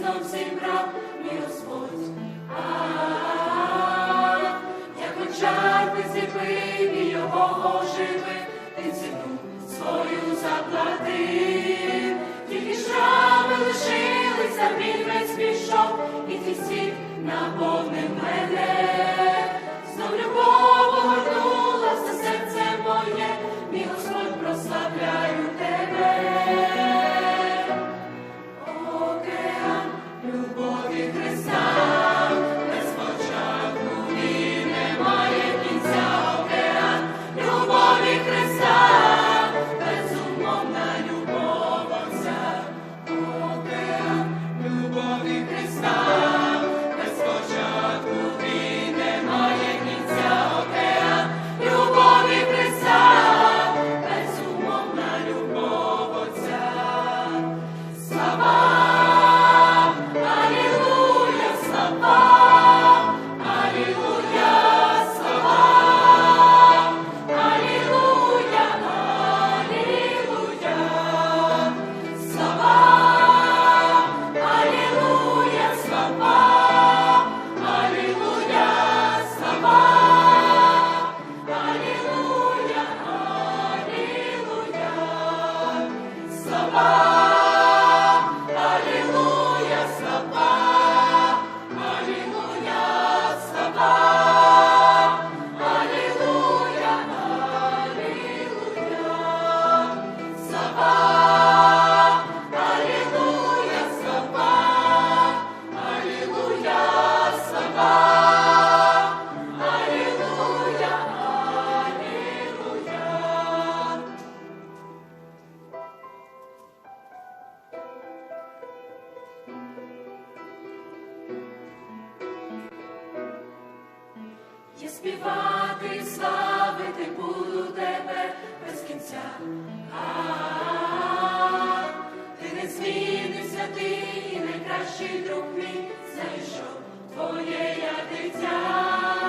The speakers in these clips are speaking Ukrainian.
знов зібрав мій Господь. Як очар ти його оживив, ти ціну свою заплатив. Тільки шрами лишилися, біль весь пішов, і твій всіх наповнив співати славити буду тебе без кінця. А, ти не змінився, ти найкращий друг мій знайшов твоє я дитя.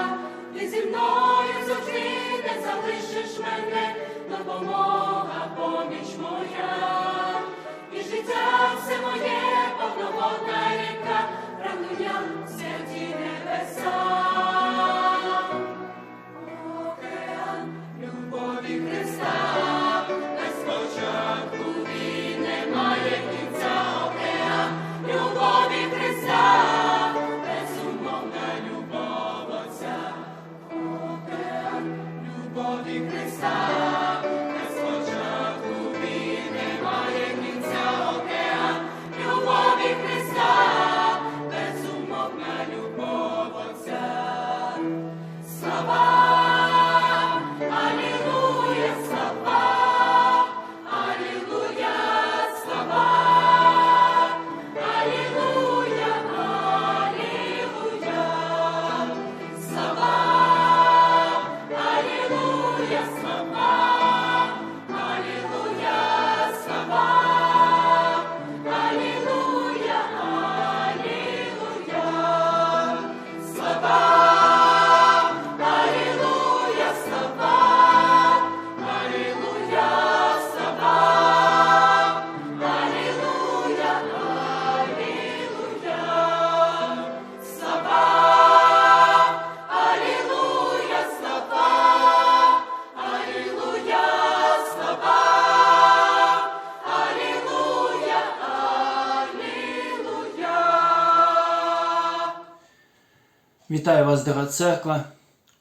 Вітаю вас, дорога церква,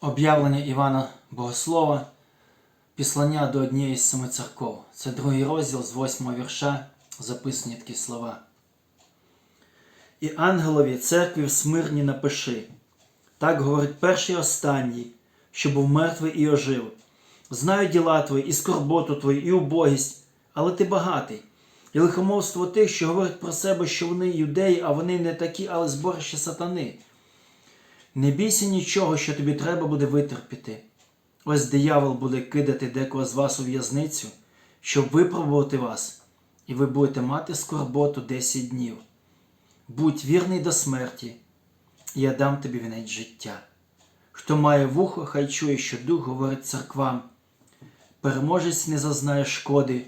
об'явлення Івана Богослова, післання до однієї з семи церков. Це другий розділ з восьмого вірша, записані такі слова. І ангелові церкві в смирні напиши. Так говорить перший останній, що був мертвий і ожив. Знаю діла твої, і скорботу твою, і убогість, але ти багатий. І лихомовство тих, що говорять про себе, що вони юдеї, а вони не такі, але зборище сатани. Не бійся нічого, що тобі треба буде витерпіти. Ось диявол буде кидати декого з вас у в'язницю, щоб випробувати вас, і ви будете мати скорботу 10 днів. Будь вірний до смерті, і я дам тобі вінець життя. Хто має вухо, хай чує, що дух говорить церквам. Переможець не зазнає шкоди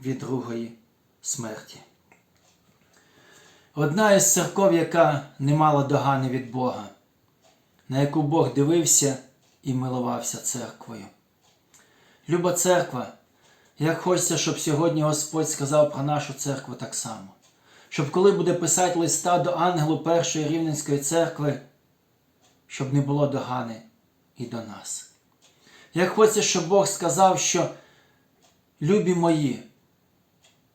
від другої смерті. Одна із церков, яка не мала догани від Бога, на яку Бог дивився і милувався церквою. Люба церква, як хочеться, щоб сьогодні Господь сказав про нашу церкву так само. Щоб коли буде писати листа до ангелу Першої Рівненської церкви, щоб не було догани і до нас. Як хочеться, щоб Бог сказав, що любі мої,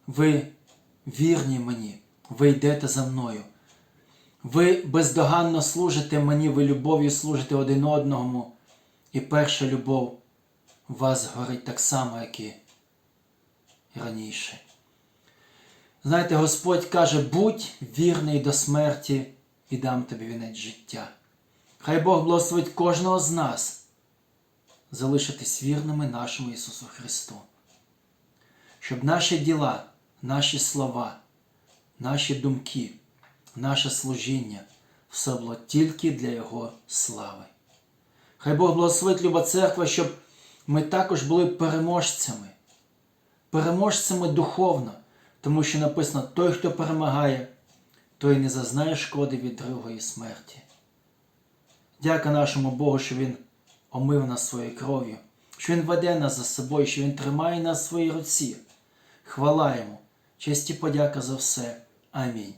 ви вірні мені, ви йдете за мною. Ви бездоганно служите мені, ви любов'ю служите один одному, і перша любов у вас горить так само, як і раніше. Знаєте, Господь каже, будь вірний до смерті і дам тобі вінець життя. Хай Бог благословить кожного з нас залишитись вірними нашому Ісусу Христу. Щоб наші діла, наші слова, наші думки, наше служіння все було тільки для Його слави. Хай Бог благословить люба церква, щоб ми також були переможцями, переможцями духовно, тому що написано: той, хто перемагає, той не зазнає шкоди від другої смерті. Дяка нашому Богу, що Він омив нас своєю кров'ю, що Він веде нас за собою, що Він тримає нас в своїй руці. Хвала йому, честь і подяка за все. Амінь.